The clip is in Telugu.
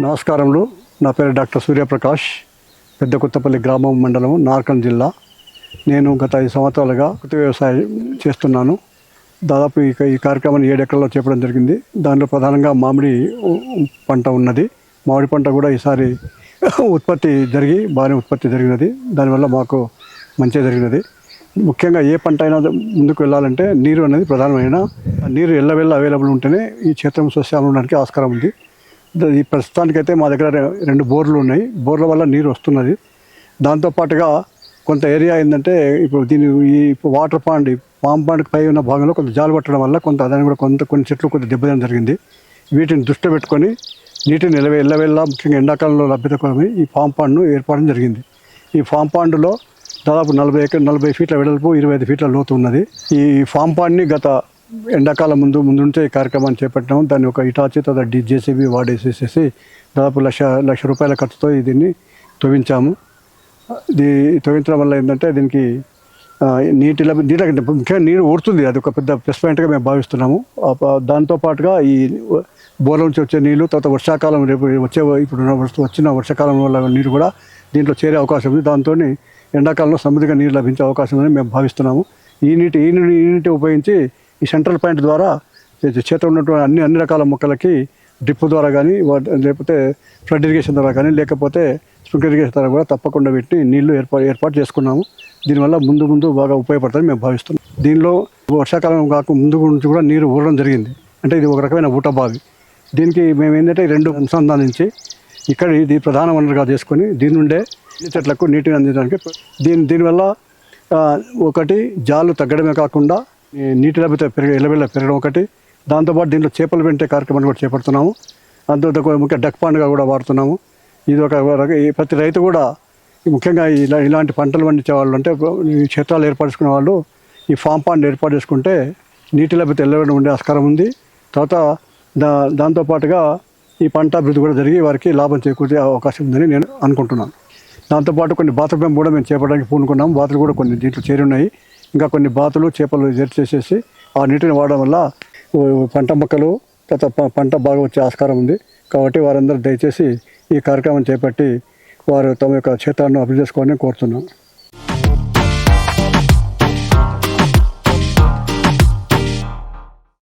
నమస్కారములు. నా పేరు డాక్టర్ సూర్యప్రకాష్. పెద్ద కొత్తపల్లి గ్రామం మండలం నార్కల్ జిల్లా. నేను గత ఐదు సంవత్సరాలుగా కొత్త వ్యవసాయం చేస్తున్నాను. దాదాపు ఈ ఈ కార్యక్రమాన్ని ఏడు ఎకరాల్లో చేపడం జరిగింది. దానిలో ప్రధానంగా మామిడి పంట ఉన్నది. మామిడి పంట కూడా ఈసారి ఉత్పత్తి జరిగి బాగానే ఉత్పత్తి జరిగినది. దానివల్ల మాకు మంచిగా జరిగినది. ముఖ్యంగా ఏ పంట అయినా ముందుకు వెళ్ళాలంటే నీరు అనేది ప్రధానమైన. నీరు ఎల్లవెల్ల అవైలబుల్ ఉంటేనే ఈ క్షేత్రం సస్యాలు ఉండడానికి ఆస్కారం ఉంది. ఈ ప్రస్తుతానికైతే మా దగ్గర రెండు బోర్లు ఉన్నాయి. బోర్ల వల్ల నీరు వస్తున్నది. దాంతోపాటుగా కొంత ఏరియా ఏంటంటే ఇప్పుడు దీని ఈ వాటర్ పాండ్ ఈ పామ్ పాండ్కి పై ఉన్న భాగంలో కొంత జాలు పట్టడం వల్ల కొంత దాన్ని కూడా కొంత కొన్ని చెట్లు కొంత దెబ్బతినడం జరిగింది. వీటిని దృష్టి పెట్టుకొని నీటిని నిలవ ఎల్లవెల్లా ముఖ్యంగా ఎండాకాలంలో లభ్యత కోసమై ఈ ఫామ్ పాండ్ను ఏర్పడడం జరిగింది. ఈ ఫామ్ పాండ్లో దాదాపు నలభై ఎకర నలభై ఫీట్ల వెడల్పు ఇరవై ఐదు ఫీట్ల లోతు ఉన్నది. ఈ ఫామ్ పాండ్ని గత ఎండాకాలం ముందు ముందు ఈ కార్యక్రమాన్ని చేపట్టినాము. దాన్ని ఒక ఇటాచి తర్వాత డి జేసీబీ వాడేసేసేసి దాదాపు లక్ష లక్ష రూపాయల ఖర్చుతో దీన్ని తవ్వించాము. ఇది తవ్వించడం వల్ల ఏంటంటే దీనికి నీటి లభ్య ముఖ్యంగా నీరు ఊడుతుంది అది ఒక పెద్ద ప్లస్ పాయింట్గా మేము భావిస్తున్నాము. దాంతోపాటుగా దాంతో పాటుగా ఈ బోర్ల నుంచి వచ్చే నీళ్ళు తర్వాత వర్షాకాలం రేపు వచ్చే ఇప్పుడు వచ్చిన వర్షాకాలం వల్ల నీరు కూడా దీంట్లో చేరే అవకాశం ఉంది. దాంతో ఎండాకాలంలో సమృద్ధిగా నీరు లభించే అవకాశం అని మేము భావిస్తున్నాము. ఈ నీటి ఈ నీటి ఈ నీటి ఉపయోగించి ఈ సెంట్రల్ పాయింట్ ద్వారా చేత ఉన్నటువంటి అన్ని అన్ని రకాల మొక్కలకి డ్రిప్ ద్వారా కానీ లేకపోతే ఫ్లడ్ ఇరిగేషన్ ద్వారా కానీ లేకపోతే స్ప్రింక్లర్ ఇరిగేషన్ ద్వారా కూడా తప్పకుండా పెట్టి నీళ్ళు ఏర్పాటు ఏర్పాటు చేసుకున్నాము. దీనివల్ల ముందు ముందు బాగా ఉపయోగపడుతుందని మేము భావిస్తున్నాం. దీనిలో వర్షాకాలం కాక ముందు నుంచి కూడా నీరు ఊరడం జరిగింది. అంటే ఇది ఒక రకమైన ఊట బావి దీనికి మేము ఏంటంటే రెండు అనుసంధానించి ఇక్కడ ఇది ప్రధాన వనరుగా చేసుకొని దీని నుండే చెట్లకు నీటిని అందించడానికి దీని దీనివల్ల ఒకటి జాలు తగ్గడమే కాకుండా నీటి లభ్యత పెరిగే ఎలవెల్ల పెరగడం ఒకటి. దాంతోపాటు దీంట్లో చేపలు పెంటే కార్యక్రమాన్ని కూడా చేపడుతున్నాము. దాంతో ముఖ్య డక్ పాండ్గా కూడా వాడుతున్నాము. ఇది ఒక ప్రతి రైతు కూడా ముఖ్యంగా ఇలా ఇలాంటి పంటలు పండించే వాళ్ళు అంటే ఈ క్షేత్రాలు ఏర్పరచుకునే వాళ్ళు ఈ ఫామ్ పాండ్ ఏర్పాటు చేసుకుంటే నీటి లభ్యత ఎల్లవెల్ల ఉండే ఆస్కారం ఉంది. తర్వాత దా దాంతోపాటుగా ఈ పంట అభివృద్ధి కూడా జరిగి వారికి లాభం చేకూర్చే అవకాశం ఉందని నేను అనుకుంటున్నాను. దాంతోపాటు కొన్ని బాతుల కూడా మేము చేపట్టడానికి పూనుకున్నాము. బాతలు కూడా కొన్ని దీంట్లో చేరి ఉన్నాయి. ఇంకా కొన్ని బాతులు చేపలు జరి చేసేసి ఆ నీటిని వాడడం వల్ల పంట మొక్కలు తర్వాత ప- పంట బాగా వచ్చే ఆస్కారం ఉంది. కాబట్టి వారందరూ దయచేసి ఈ కార్యక్రమం చేపట్టి వారు తమ యొక్క క్షేత్రాన్ని అభివృద్ధి చేసుకోవాలని కోరుతున్నాను